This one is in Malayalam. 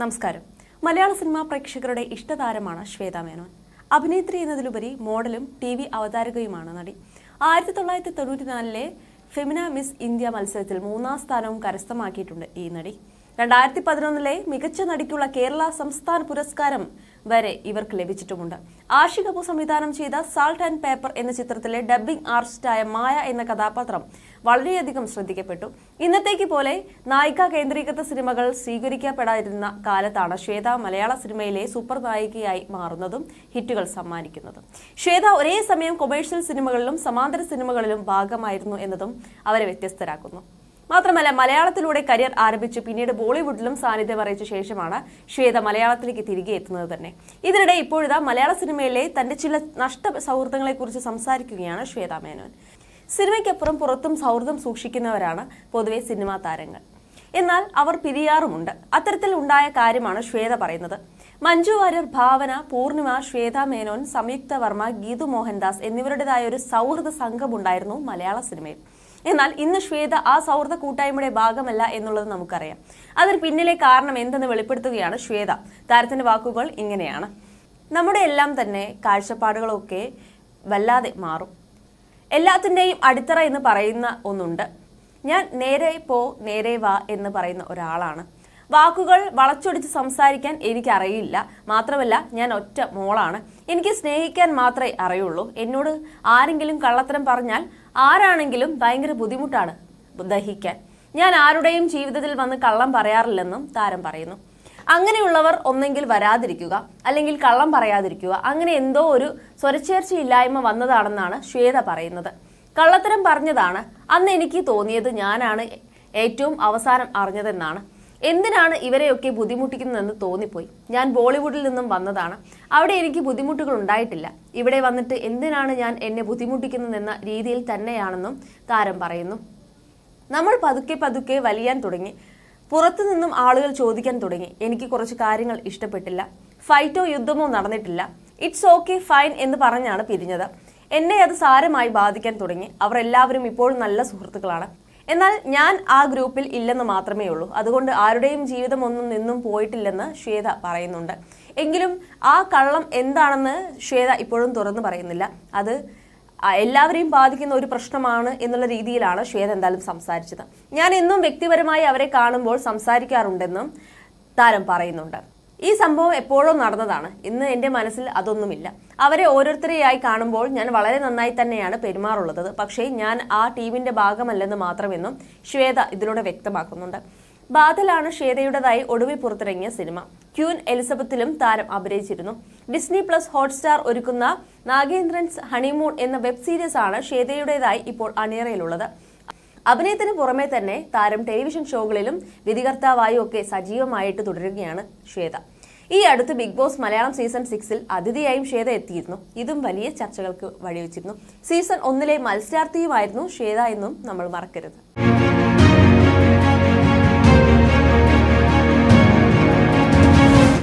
നമസ്കാരം. മലയാള സിനിമാ പ്രേക്ഷകരുടെ ഇഷ്ടതാരമാണ് ശ്വേത മേനോൻ. അഭിനേത്രി എന്നതിലുപരി മോഡലും ടി വി അവതാരകയുമാണ് നടി. ആയിരത്തി തൊള്ളായിരത്തി തൊണ്ണൂറ്റിനാലിലെ ഫെമിന മിസ് ഇന്ത്യ മത്സരത്തിൽ മൂന്നാം സ്ഥാനവും കരസ്ഥമാക്കിയിട്ടുണ്ട് ഈ നടി. രണ്ടായിരത്തി പതിനൊന്നിലെ മികച്ച നടിക്കുള്ള കേരള സംസ്ഥാന പുരസ്കാരം വരെ ഇവർക്ക് ലഭിച്ചിട്ടുമുണ്ട്. ആഷി സംവിധാനം ചെയ്ത സാൾട്ട് ആൻഡ് പേപ്പർ എന്ന ചിത്രത്തിലെ ഡബ്ബിംഗ് ആർട്ടിസ്റ്റായ മായ എന്ന കഥാപാത്രം വളരെയധികം ശ്രദ്ധിക്കപ്പെട്ടു. ഇന്നത്തേക്ക് പോലെ നായിക കേന്ദ്രീകൃത സിനിമകൾ സ്വീകരിക്കപ്പെടാതിരുന്ന കാലത്താണ് ശ്വേത മലയാള സിനിമയിലെ സൂപ്പർ നായികയായി മാറുന്നതും ഹിറ്റുകൾ സമ്മാനിക്കുന്നതും. ശ്വേത ഒരേ സമയം കൊമേഴ്ഷ്യൽ സിനിമകളിലും സമാന്തര സിനിമകളിലും ഭാഗമായിരുന്നു എന്നതും അവരെ വ്യത്യസ്തരാക്കുന്നു. മാത്രമല്ല മലയാളത്തിലൂടെ കരിയർ ആരംഭിച്ച് പിന്നീട് ബോളിവുഡിലും സാന്നിധ്യം അറിയിച്ച ശേഷമാണ് ശ്വേത മലയാളത്തിലേക്ക് തിരികെ എത്തുന്നത് തന്നെ. ഇതിനിടെ ഇപ്പോഴിതാ മലയാള സിനിമയിലെ തന്റെ ചില നഷ്ട സൗഹൃദങ്ങളെക്കുറിച്ച് സംസാരിക്കുകയാണ് ശ്വേത മേനോൻ. സിനിമയ്ക്കപ്പുറം പുറത്തും സൗഹൃദം സൂക്ഷിക്കുന്നവരാണ് പൊതുവെ സിനിമാ താരങ്ങൾ. എന്നാൽ അവർ പിരിയാറുമുണ്ട് അത്തരത്തിൽ ഉണ്ടായ കാര്യമാണ് ശ്വേത പറയുന്നത്. മഞ്ജു വാര്യർ ഭാവന പൂർണിമ ശ്വേത മേനോൻ സംയുക്ത വർമ്മ ഗീതു മോഹൻദാസ് എന്നിവരുടേതായ ഒരു സൗഹൃദ സംഘമുണ്ടായിരുന്നു മലയാള സിനിമയിൽ. എന്നാൽ ഇന്ന് ശ്വേത ആ സൗഹൃദ കൂട്ടായ്മയുടെ ഭാഗമല്ല എന്നുള്ളത് നമുക്കറിയാം. അതിന് പിന്നിലെ കാരണം എന്തെന്ന് വെളിപ്പെടുത്തുകയാണ് ശ്വേത. താരത്തിന്റെ വാക്കുകൾ ഇങ്ങനെയാണ്. നമ്മുടെ എല്ലാം തന്നെ കാഴ്ചപ്പാടുകളൊക്കെ വല്ലാതെ മാറും. എല്ലാത്തിന്റെയും അടിത്തറ എന്ന് പറയുന്ന ഒന്നുണ്ട്. ഞാൻ നേരെ പോ നേരെ വാ എന്ന് പറയുന്ന ഒരാളാണ്. വാക്കുകൾ വളച്ചൊടിച്ച് സംസാരിക്കാൻ എനിക്കറിയില്ല. മാത്രമല്ല ഞാൻ ഒറ്റ മോളാണ്. എനിക്ക് സ്നേഹിക്കാൻ മാത്രമേ അറിയുള്ളൂ. എന്നോട് ആരെങ്കിലും കള്ളത്തരം പറഞ്ഞാൽ ആരാണെങ്കിലും ഭയങ്കര ബുദ്ധിമുട്ടാണ് ദഹിക്കാൻ. ഞാൻ ആരുടെയും ജീവിതത്തിൽ വന്ന് കള്ളം പറയാറില്ലെന്നും താരം പറയുന്നു. അങ്ങനെയുള്ളവർ ഒന്നെങ്കിൽ വരാതിരിക്കുക അല്ലെങ്കിൽ കള്ളം പറയാതിരിക്കുക അങ്ങനെ എന്തോ ഒരു സ്വരച്ചേർച്ചയില്ലായ്മ വന്നതാണെന്നാണ് ശ്വേത പറയുന്നത്. കള്ളത്തരം പറഞ്ഞതാണ് അന്ന് എനിക്ക് തോന്നിയത് ഞാനാണ് ഏറ്റവും അവസാനം അറിഞ്ഞതെന്നാണ്. എന്തിനാണ് ഇവരെയൊക്കെ ബുദ്ധിമുട്ടിക്കുന്നതെന്ന് തോന്നിപ്പോയി. ഞാൻ ബോളിവുഡിൽ നിന്നും വന്നതാണ്. അവിടെ എനിക്ക് ബുദ്ധിമുട്ടുകൾ ഉണ്ടായിട്ടില്ല. ഇവിടെ വന്നിട്ട് എന്തിനാണ് ഞാൻ എന്നെ ബുദ്ധിമുട്ടിക്കുന്നതെന്ന രീതിയിൽ തന്നെയാണെന്നും താരം പറയുന്നു. നമ്മൾ പതുക്കെ പതുക്കെ വലിയാൻ തുടങ്ങി. പുറത്തു നിന്നും ആളുകൾ ചോദിക്കാൻ തുടങ്ങി. എനിക്ക് കുറച്ച് കാര്യങ്ങൾ ഇഷ്ടപ്പെട്ടില്ല. ഫൈറ്റോ യുദ്ധമോ നടന്നിട്ടില്ല. ഇറ്റ്സ് ഓക്കെ ഫൈൻ എന്ന് പറഞ്ഞാണ് പിരിഞ്ഞത്. എന്നെ അത് സാരമായി ബാധിക്കാൻ തുടങ്ങി. അവർ എല്ലാവരും ഇപ്പോഴും നല്ല സുഹൃത്തുക്കളാണ്. എന്നാൽ ഞാൻ ആ ഗ്രൂപ്പിൽ ഇല്ലെന്ന് മാത്രമേ ഉള്ളൂ. അതുകൊണ്ട് ആരുടെയും ജീവിതം ഒന്നും നിന്നും പോയിട്ടില്ലെന്ന് ശ്വേത പറയുന്നുണ്ട്. എങ്കിലും ആ കള്ളം എന്താണെന്ന് ശ്വേത ഇപ്പോഴും തുറന്നു പറയുന്നില്ല. അത് എല്ലാവരെയും ബാധിക്കുന്ന ഒരു പ്രശ്നമാണ് എന്നുള്ള രീതിയിലാണ് ശ്വേത എന്തായാലും സംസാരിച്ചത്. ഞാൻ എന്നും വ്യക്തിപരമായി അവരെ കാണുമ്പോൾ സംസാരിക്കാറുണ്ടെന്നും താരം പറയുന്നുണ്ട്. ഈ സംഭവം എപ്പോഴോ നടന്നതാണ്. ഇന്ന് എന്റെ മനസ്സിൽ അതൊന്നുമില്ല. അവരെ ഓരോരുത്തരെയായി കാണുമ്പോൾ ഞാൻ വളരെ നന്നായി തന്നെയാണ് പെരുമാറുള്ളത്. പക്ഷേ ഞാൻ ആ ടീമിന്റെ ഭാഗമല്ലെന്ന് മാത്രമെന്നും ശ്വേത ഇതിലൂടെ വ്യക്തമാക്കുന്നുണ്ട്. ബാദലാണ് ഷേതയുടേതായി ഒടുവിൽ പുറത്തിറങ്ങിയ സിനിമ. ക്യൂൻ എലിസബത്തിലും താരം അഭിനയിച്ചിരുന്നു. ഡിസ്നി പ്ലസ് ഹോട്ട്സ്റ്റാർ ഒരുക്കുന്ന നാഗേന്ദ്രൻസ് ഹണിമൂൺ എന്ന വെബ് സീരീസ് ആണ് ഷേതയുടേതായി ഇപ്പോൾ അണിയറയിലുള്ളത്. അഭിനയത്തിന് പുറമെ തന്നെ താരം ടെലിവിഷൻ ഷോകളിലും വിധികർത്താവായും ഒക്കെ സജീവമായിട്ട് തുടരുകയാണ് ശ്വേത. ഈ അടുത്ത് ബിഗ് ബോസ് മലയാളം സീസൺ സിക്സിൽ അതിഥിയായും ശ്വേത എത്തിയിരുന്നു. ഇതും വലിയ ചർച്ചകൾക്ക് വഴിവെച്ചിരുന്നു. സീസൺ ഒന്നിലെ മത്സരാർത്ഥിയുമായിരുന്നു ശ്വേത എന്നും നമ്മൾ മറക്കരുത്.